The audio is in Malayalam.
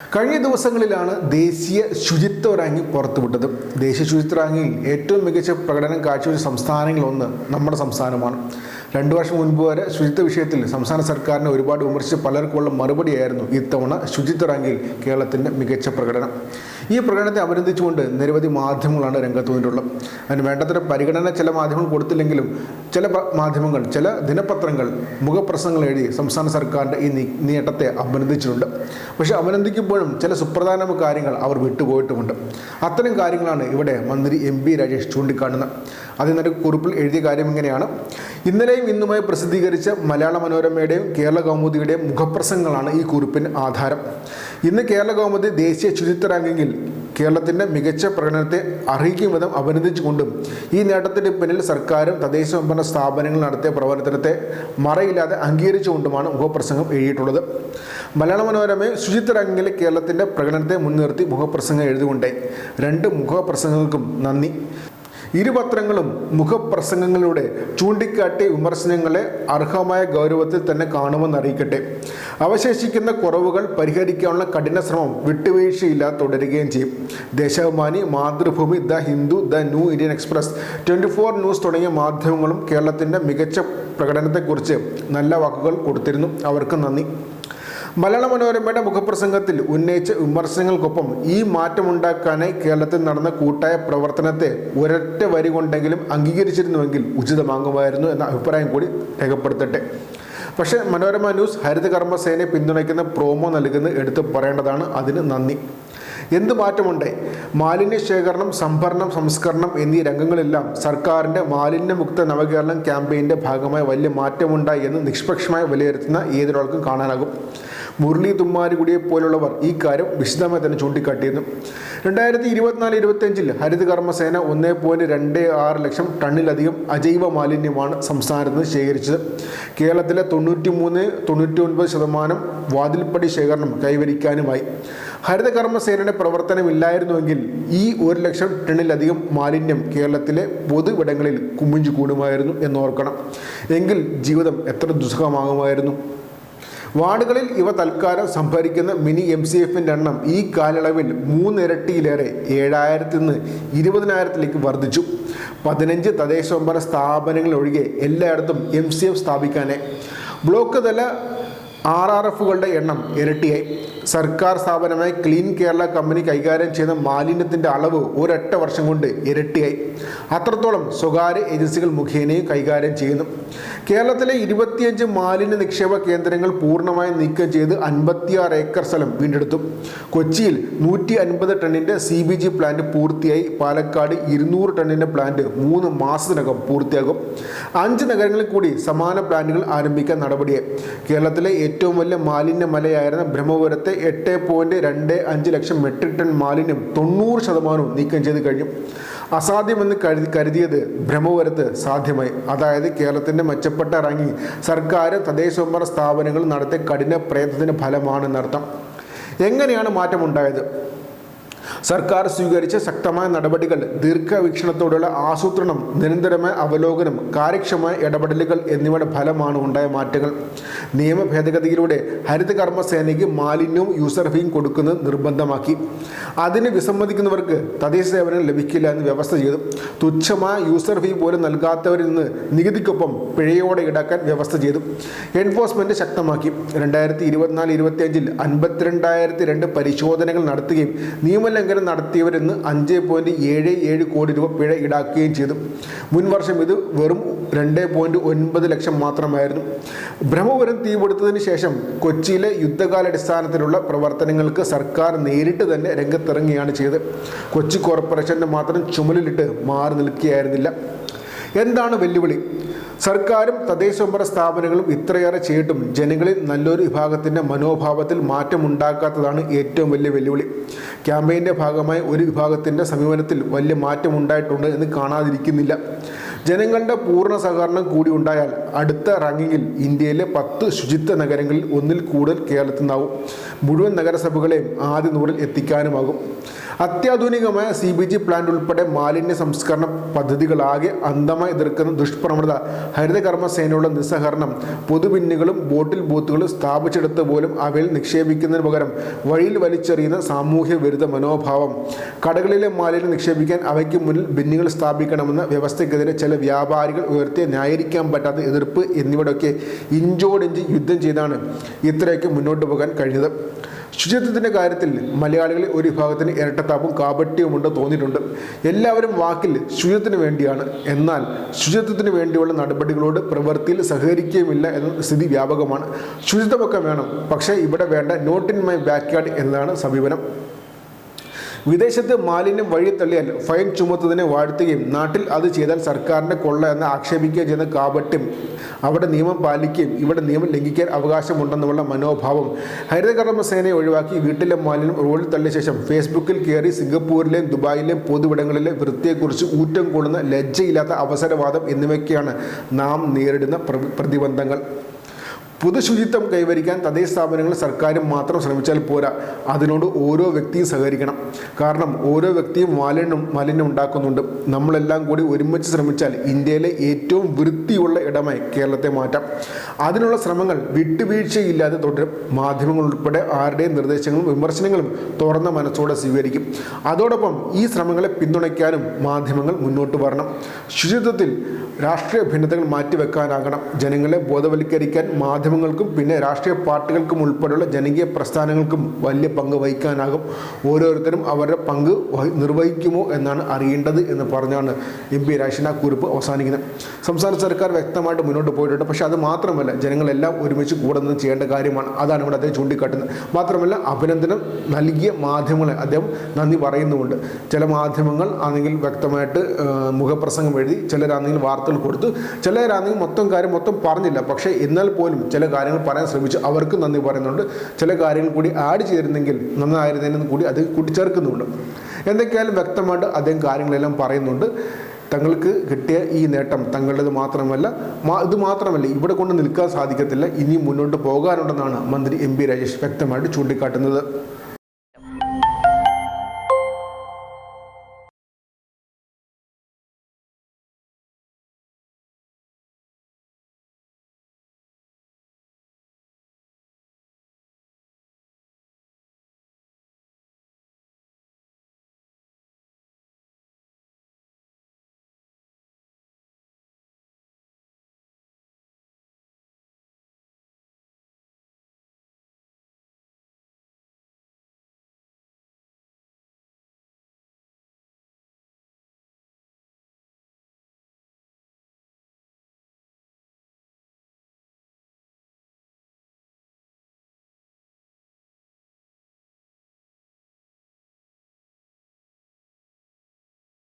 കഴിഞ്ഞ ദിവസങ്ങളിലാണ് ദേശീയ ശുചിത്വ റാങ്കിംഗ് പുറത്തുവിട്ടത്. ദേശീയ ശുചിത്വ റാങ്കിങ്ങിൽ ഏറ്റവും മികച്ച പ്രകടനം കാഴ്ചവെച്ച സംസ്ഥാനങ്ങളൊന്ന് നമ്മുടെ സംസ്ഥാനമാണ്. രണ്ടു വർഷം മുൻപ് വരെ ശുചിത്വ വിഷയത്തിൽ സംസ്ഥാന സർക്കാരിനെ ഒരുപാട് വിമർശിച്ച് പലർക്കുള്ള മറുപടിയായിരുന്നു ഇത്തവണ ശുചിത്വ റാങ്കിൽ കേരളത്തിന്റെ മികച്ച പ്രകടനം. ഈ പ്രകടനത്തെ അഭിനന്ദിച്ചുകൊണ്ട് നിരവധി മാധ്യമങ്ങളാണ് രംഗത്ത് വന്നിട്ടുള്ളത്. അതിന് വേണ്ടത്ര പരിഗണന ചില മാധ്യമങ്ങൾ കൊടുത്തില്ലെങ്കിലും ചില മാധ്യമങ്ങൾ ചില ദിനപത്രങ്ങൾ മുഖപ്രസംഗങ്ങൾ എഴുതി സംസ്ഥാന സർക്കാരിന്റെ ഈ നേട്ടത്തെ അഭിനന്ദിച്ചിട്ടുണ്ട്. പക്ഷെ അഭിനന്ദിക്കുമ്പോഴും ചില സുപ്രധാന കാര്യങ്ങൾ അവർ വിട്ടുപോയിട്ടുമുണ്ട്. അത്തരം കാര്യങ്ങളാണ് ഇവിടെ മന്ത്രി എം രാജേഷ് ചൂണ്ടിക്കാണുന്നത്. അതിൽ നിന്നൊരു കുറിപ്പിൽ എഴുതിയ കാര്യം ഇങ്ങനെയാണ്. ഇന്നലെയും ഇന്നുമായി പ്രസിദ്ധീകരിച്ച മലയാള മനോരമയുടെയും കേരള കൗമുദിയുടെയും മുഖപ്രസംഗങ്ങളാണ് ഈ കുറിപ്പിന് ആധാരം. ഇന്ന് കേരള കൗമുദി ദേശീയ ശുചിത്വ റാങ്കിങ്ങിൽ കേരളത്തിന്റെ മികച്ച പ്രകടനത്തെ അറിയിക്കും വിധം അഭിനന്ദിച്ചുകൊണ്ടും ഈ നേട്ടത്തിന് പിന്നിൽ സർക്കാരും തദ്ദേശ സ്വയംഭരണ സ്ഥാപനങ്ങൾ നടത്തിയ പ്രവർത്തനത്തെ മറയില്ലാതെ അംഗീകരിച്ചുകൊണ്ടുമാണ് മുഖപ്രസംഗം എഴുതിയിട്ടുള്ളത്. മലയാള മനോരമയെ ശുചിത്വ റാങ്കിങ്ങിലെ കേരളത്തിന്റെ പ്രകടനത്തെ മുൻനിർത്തി മുഖപ്രസംഗം എഴുതുകൊണ്ടേ രണ്ട് മുഖപ്രസംഗങ്ങൾക്കും നന്ദി. ഇരു പത്രങ്ങളും മുഖപ്രസംഗങ്ങളിലൂടെ ചൂണ്ടിക്കാട്ടി വിമർശനങ്ങളെ അർഹമായ ഗൗരവത്തിൽ തന്നെ കാണുമെന്ന് അറിയിക്കട്ടെ. അവശേഷിക്കുന്ന കുറവുകൾ പരിഹരിക്കാനുള്ള കഠിന ശ്രമം വിട്ടുവീഴ്ചയില്ലാതെ തുടരുകയും ചെയ്യും. Deshabhimani Mathrubhumi the Hindu the New Indian Express twenty four news തുടങ്ങിയ മാധ്യമങ്ങളും കേരളത്തിന്റെ മികച്ച പ്രകടനത്തെക്കുറിച്ച് നല്ല വാക്കുകൾ കൊടുത്തിരുന്നു. അവർക്ക് നന്ദി. മലയാള മനോരമയുടെ മുഖപ്രസംഗത്തിൽ ഉന്നയിച്ച വിമർശനങ്ങൾക്കൊപ്പം ഈ മാറ്റമുണ്ടാക്കാനായി കേരളത്തിൽ നടന്ന കൂട്ടായ പ്രവർത്തനത്തെ ഒരൊറ്റ വരി കൊണ്ടെങ്കിലും അംഗീകരിച്ചിരുന്നുവെങ്കിൽ ഉചിതമാകുമായിരുന്നു എന്ന അഭിപ്രായം കൂടി രേഖപ്പെടുത്തട്ടെ. പക്ഷേ മനോരമ ന്യൂസ് ഹരിതകർമ്മസേനയെ പിന്തുണയ്ക്കുന്ന പ്രോമോ നൽകുന്ന എടുത്തു പറയേണ്ടതാണ്. അതിന് നന്ദി. എന്ത് മാറ്റമുണ്ടേ? മാലിന്യ ശേഖരണം സംഭരണം സംസ്കരണം എന്നീ രംഗങ്ങളെല്ലാം സർക്കാരിന്റെ മാലിന്യമുക്ത നവകേരളം ക്യാമ്പയിന്റെ ഭാഗമായി വലിയ മാറ്റമുണ്ടായി എന്ന് നിഷ്പക്ഷമായി വിലയിരുത്തുന്ന ഏതൊരാൾക്കും കാണാനാകും. മുരളി തുമ്മാരുകുടിയെ പോലുള്ളവർ ഈ കാര്യം വിശദമായി തന്നെ ചൂണ്ടിക്കാട്ടിയിരുന്നു. രണ്ടായിരത്തി ഇരുപത്തിനാല് ഇരുപത്തിയഞ്ചിൽ ഹരിത കർമ്മസേന ഒന്നേ പോയിന്റ് രണ്ട് ആറ് ലക്ഷം ടണ്ണിലധികം അജൈവ മാലിന്യമാണ് സംസ്ഥാനത്ത് നിന്ന് ശേഖരിച്ചത്. കേരളത്തിലെ തൊണ്ണൂറ്റി മൂന്ന് തൊണ്ണൂറ്റി ഒൻപത് ശതമാനം വാതിൽപ്പടി ശേഖരണം കൈവരിക്കാനുമായി. ഹരിത കർമ്മസേനയുടെ പ്രവർത്തനമില്ലായിരുന്നുവെങ്കിൽ ഈ ഒരു ലക്ഷം ടണ്ണിലധികം മാലിന്യം കേരളത്തിലെ പൊതുവിടങ്ങളിൽ കുമ്മിഞ്ചു കൂടുമായിരുന്നു എന്നോർക്കണം. എങ്കിൽ ജീവിതം എത്ര ദുസ്സഹമാകുമായിരുന്നു. വാർഡുകളിൽ ഇവ തൽക്കാലം സംഭരിക്കുന്ന മിനി എം സി എഫിന്റെ എണ്ണം ഈ കാലയളവിൽ മൂന്നിരട്ടിയിലേറെ ഏഴായിരത്തിൽ നിന്ന് ഇരുപതിനായിരത്തിലേക്ക് വർദ്ധിച്ചു. പതിനഞ്ച് തദ്ദേശ സ്വയംഭരണ സ്ഥാപനങ്ങളൊഴികെ എല്ലായിടത്തും എം സി എഫ് സ്ഥാപിക്കാനേ ബ്ലോക്ക് തല ആർ ആർ എഫുകളുടെ എണ്ണം ഇരട്ടിയായി. സർക്കാർ സ്ഥാപനമായ ക്ലീൻ കേരള കമ്പനി കൈകാര്യം ചെയ്ത മാലിന്യത്തിന്റെ അളവ് ഒരൊറ്റ വർഷം കൊണ്ട് ഇരട്ടിയായി. അത്രത്തോളം സ്വകാര്യ ഏജൻസികൾ മുഖേനയും കൈകാര്യം ചെയ്യുന്നു. കേരളത്തിലെ ഇരുപത്തിയഞ്ച് മാലിന്യ നിക്ഷേപ കേന്ദ്രങ്ങൾ പൂർണമായും നീക്കം ചെയ്ത് അൻപത്തിയാറ് ഏക്കർ സ്ഥലം വീണ്ടെടുത്തു. കൊച്ചിയിൽ നൂറ്റി അൻപത് ടണ്ണിന്റെ സി ബി ജി പ്ലാന്റ് പൂർത്തിയായി. പാലക്കാട് ഇരുന്നൂറ് ടണ്ണിന്റെ പ്ലാന്റ് മൂന്ന് മാസത്തിനകം പൂർത്തിയാകും. അഞ്ച് നഗരങ്ങളിൽ കൂടി സമാന പ്ലാന്റുകൾ ആരംഭിക്കാൻ നടപടിയായി. കേരളത്തിലെ ഏറ്റവും വലിയ മാലിന്യ മലയായിരുന്ന ബ്രഹ്മപുരത്തെ എട്ട് പോയിന്റ് രണ്ട് അഞ്ച് ലക്ഷം മെട്രിക് ടൺ മാലിന്യം തൊണ്ണൂറ് ശതമാനവും നീക്കം ചെയ്ത് കഴിഞ്ഞു. അസാധ്യമെന്ന് കരുതി കരുതിയത് ബ്രഹ്മപുരത്ത് സാധ്യമായി. അതായത് കേരളത്തിന്റെ മെച്ചപ്പെട്ട റാങ്കിങ് സർക്കാർ സ്വയംഭരണ സ്ഥാപനങ്ങൾ നടത്തിയ കഠിന പ്രയത്നത്തിന്റെ ഫലമാണെന്നർത്ഥം. എങ്ങനെയാണ് മാറ്റമുണ്ടായത്? സർക്കാർ സ്വീകരിച്ച ശക്തമായ നടപടികൾ ദീർഘവീക്ഷണത്തോടെയുള്ള ആസൂത്രണം നിരന്തരമായ അവലോകനം കാര്യക്ഷമമായ ഇടപെടലുകൾ എന്നിവയുടെ ഫലമാണ് ഉണ്ടായ മാറ്റങ്ങൾ. നിയമ ഭേദഗതിയിലൂടെ ഹരിത കർമ്മസേനയ്ക്ക് മാലിന്യവും യൂസർ ഫീയും കൊടുക്കുന്നത് നിർബന്ധമാക്കി. അതിന് വിസമ്മതിക്കുന്നവർക്ക് തദ്ദേശ സേവനം ലഭിക്കില്ല എന്ന് വ്യവസ്ഥ ചെയ്തു. തുച്ഛമായ യൂസർ ഫീ പോലും നൽകാത്തവരിൽ നിന്ന് നികുതിക്കൊപ്പം പിഴയോടെ ഈടാക്കാൻ വ്യവസ്ഥ ചെയ്തു. എൻഫോഴ്സ്മെന്റ് ശക്തമാക്കി. രണ്ടായിരത്തി ഇരുപത്തിനാല് ഇരുപത്തിയഞ്ചിൽ അൻപത്തിരണ്ടായിരത്തി രണ്ട് പരിശോധനകൾ നടത്തുകയും നിയമലംഘനം നടത്തിയവരെന്ന് അഞ്ച് പോയിന്റ് ഏഴ് ഏഴ് കോടി രൂപ പിഴ ഈടാക്കുകയും ചെയ്തു. മുൻ വർഷം ഇത് വെറും രണ്ട് പോയിന്റ് ഒൻപത് ലക്ഷം മാത്രമായിരുന്നു. ബ്രഹ്മപുരം തീപിടുത്തതിന് ശേഷം കൊച്ചിയിലെ യുദ്ധകാലടിസ്ഥാനത്തിലുള്ള പ്രവർത്തനങ്ങൾക്ക് സർക്കാർ നേരിട്ട് തന്നെ രംഗത്തിറങ്ങുകയാണ് ചെയ്തത്. കൊച്ചി കോർപ്പറേഷന്റെ മാത്രം ചുമലിലിട്ട് മാറി നിൽക്കുകയായിരുന്നില്ല. എന്താണ് വെല്ലുവിളി? സർക്കാരും തദ്ദേശ സ്വയംഭരണ സ്ഥാപനങ്ങളും ഇത്രയേറെ ചെയ്തിട്ടും ജനങ്ങളിൽ നല്ലൊരു വിഭാഗത്തിന്റെ മനോഭാവത്തിൽ മാറ്റമുണ്ടാക്കാത്തതാണ് ഏറ്റവും വലിയ വെല്ലുവിളി. ക്യാമ്പയിന്റെ ഭാഗമായി ഒരു വിഭാഗത്തിന്റെ സമീപനത്തിൽ വലിയ മാറ്റമുണ്ടായിട്ടുണ്ട് എന്ന് കാണാതിരിക്കുന്നില്ല. ജനങ്ങളുടെ പൂർണ സഹകരണം കൂടി ഉണ്ടായാൽ അടുത്ത റാങ്കിങ്ങിൽ ഇന്ത്യയിലെ പത്ത് ശുചിത്വ നഗരങ്ങളിൽ ഒന്നിൽ കൂടുതൽ കേരളത്തിൽ നിന്നാവും. മുഴുവൻ നഗരസഭകളെയും ആദ്യ നൂറിൽ എത്തിക്കാനുമാകും. അത്യാധുനികമായ സി ബി ജി പ്ലാന്റ് ഉൾപ്പെടെ മാലിന്യ സംസ്കരണ പദ്ധതികളാകെ അന്തമായി എതിർക്കുന്ന ദുഷ്പ്രവണത ഹരിതകർമ്മ സേനയുള്ള നിസ്സഹരണം പൊതുബിന്നുകളും ബോട്ടിൽ ബൂത്തുകളും സ്ഥാപിച്ചെടുത്ത് പോലും അവയിൽ നിക്ഷേപിക്കുന്നതിന് പകരം വഴിയിൽ വലിച്ചെറിയുന്ന സാമൂഹ്യ വിരുദ്ധ മനോഭാവം. കടകളിലെ മാലിന്യം നിക്ഷേപിക്കാൻ അവയ്ക്ക് മുന്നിൽ ബിന്നുകൾ സ്ഥാപിക്കണമെന്ന വ്യവസ്ഥയ്ക്കെതിരെ ചില വ്യാപാരികൾ ഉയർത്തിയ ന്യായീകരിക്കാൻ പറ്റാത്ത എതിർപ്പ് എന്നിവയുടെയൊക്കെ ഇഞ്ചോടിഞ്ച് യുദ്ധം ചെയ്താണ് ഇത്രയൊക്കെ മുന്നോട്ട് പോകാൻ കഴിഞ്ഞത്. ശുചിത്വത്തിന്റെ കാര്യത്തിൽ മലയാളികളിൽ ഒരു വിഭാഗത്തിന് ഇരട്ടത്താപ്പും കാപട്യവുമുണ്ട് തോന്നിയിട്ടുണ്ട്. എല്ലാവരും വാക്കിൽ ശുചിത്വത്തിന് വേണ്ടിയാണ്. എന്നാൽ ശുചിത്വത്തിന് വേണ്ടിയുള്ള നടപടികളോട് പ്രവൃത്തിയിൽ സഹകരിക്കുകയുമില്ല എന്ന സ്ഥിതി വ്യാപകമാണ്. ശുചിത്വമൊക്കെ വേണം. പക്ഷേ ഇവിടെ വേണ്ട not in my back yard എന്നതാണ് സമീപനം. വിദേശത്ത് മാലിന്യം വഴി തള്ളിയാൽ ഫൈൻ ചുമത്തുന്നതിനെ വാഴ്ത്തുകയും നാട്ടിൽ അത് ചെയ്താൽ സർക്കാരിന്റെ കൊള്ള എന്ന് ആക്ഷേപിക്കുകയും ചെയ്യുന്ന കാപട്യം അവിടെ നിയമം പാലിക്കുകയും ഇവിടെ നിയമം ലംഘിക്കാൻ അവകാശമുണ്ടെന്നുള്ള മനോഭാവം ഹരിതകർമ്മ സേനയെ ഒഴിവാക്കി വീട്ടിലെ മാലിന്യം റോഡിൽ തള്ളിയ ശേഷം ഫേസ്ബുക്കിൽ കയറി സിംഗപ്പൂരിലെയും ദുബായിലെയും പൊതുവിടങ്ങളിലെ വൃത്തിയെക്കുറിച്ച് ഊറ്റം കൊള്ളുന്ന ലജ്ജയില്ലാത്ത അവസരവാദം എന്നിവയ്ക്കാണ് നാം നേരിടുന്ന പ്രതിബന്ധങ്ങൾ. പൊതുശുചിത്വം കൈവരിക്കാൻ തദ്ദേശ സ്ഥാപനങ്ങൾ സർക്കാരും മാത്രം ശ്രമിച്ചാൽ പോരാ. അതിനോട് ഓരോ വ്യക്തിയും സഹകരിക്കണം. കാരണം ഓരോ വ്യക്തിയും മാലിന്യം മാലിന്യം ഉണ്ടാക്കുന്നുണ്ട്. നമ്മളെല്ലാം കൂടി ഒരുമിച്ച് ശ്രമിച്ചാൽ ഇന്ത്യയിലെ ഏറ്റവും വൃത്തിയുള്ള ഇടമായി കേരളത്തെ മാറ്റാം. അതിനുള്ള ശ്രമങ്ങൾ വിട്ടുവീഴ്ചയില്ലാതെ തുടരും. മാധ്യമങ്ങൾ ഉൾപ്പെടെ ആരുടെയും നിർദ്ദേശങ്ങളും വിമർശനങ്ങളും തുറന്ന മനസ്സോടെ സ്വീകരിക്കും. അതോടൊപ്പം ഈ ശ്രമങ്ങളെ പിന്തുണയ്ക്കാനും മാധ്യമങ്ങൾ മുന്നോട്ട് വരണം. ശുചിത്വത്തിൽ രാഷ്ട്രീയ ഭിന്നതകൾ മാറ്റിവെക്കാനാകണം. ജനങ്ങളെ ബോധവൽക്കരിക്കാൻ മാധ്യമങ്ങൾക്കും പിന്നെ രാഷ്ട്രീയ പാർട്ടികൾക്കും ഉൾപ്പെടെയുള്ള ജനകീയ പ്രസ്ഥാനങ്ങൾക്കും വലിയ പങ്ക് വഹിക്കാനാകും. ഓരോരുത്തരും അവരുടെ പങ്ക് നിർവഹിക്കുമോ എന്നാണ് അറിയേണ്ടത് എന്ന് പറഞ്ഞാണ് എം പി രാശിന കുറിപ്പ് അവസാനിക്കുന്നത്. സംസ്ഥാന സർക്കാർ വ്യക്തമായിട്ട് മുന്നോട്ട് പോയിട്ടുണ്ട്. പക്ഷേ അത് മാത്രമല്ല ജനങ്ങളെല്ലാം ഒരുമിച്ച് കൂടെ നിന്ന് ചെയ്യേണ്ട കാര്യമാണ്. അതാണ് ഇവിടെ അദ്ദേഹം ചൂണ്ടിക്കാട്ടുന്നത്. മാത്രമല്ല അഭിനന്ദനം നൽകിയ മാധ്യമങ്ങളെ അദ്ദേഹം നന്ദി പറയുന്നുമുണ്ട്. ചില മാധ്യമങ്ങൾ ആണെങ്കിൽ വ്യക്തമായിട്ട് മുഖപ്രസംഗം എഴുതി ചിലരാണെങ്കിൽ വാർത്തകൾ കൊടുത്തു ചിലരാണെങ്കിൽ മൊത്തം കാര്യം മൊത്തം പറഞ്ഞില്ല. പക്ഷേ എന്നാൽ പോലും ചില കാര്യങ്ങൾ പറയാൻ ശ്രമിച്ചു. അവർക്ക് നന്ദി പറയുന്നുണ്ട്. ചില കാര്യങ്ങൾ കൂടി ആഡ് ചെയ്തിരുന്നെങ്കിൽ നന്നായിരുന്നതിനും കൂടി അത് കൂട്ടിച്ചേർക്കുന്നുണ്ട്. എന്തൊക്കെയായാലും വ്യക്തമായിട്ട് അദ്ദേഹം കാര്യങ്ങളെല്ലാം പറയുന്നുണ്ട്. തങ്ങൾക്ക് കിട്ടിയ ഈ നേട്ടം തങ്ങളുടേത് മാത്രമല്ല ഇത് മാത്രമല്ല ഇവിടെ കൊണ്ട് നിൽക്കാൻ സാധിക്കത്തില്ല. ഇനിയും മുന്നോട്ട് പോകാനുണ്ടെന്നാണ് മന്ത്രി എം പി രാജേഷ് വ്യക്തമായിട്ട് ചൂണ്ടിക്കാട്ടുന്നത്.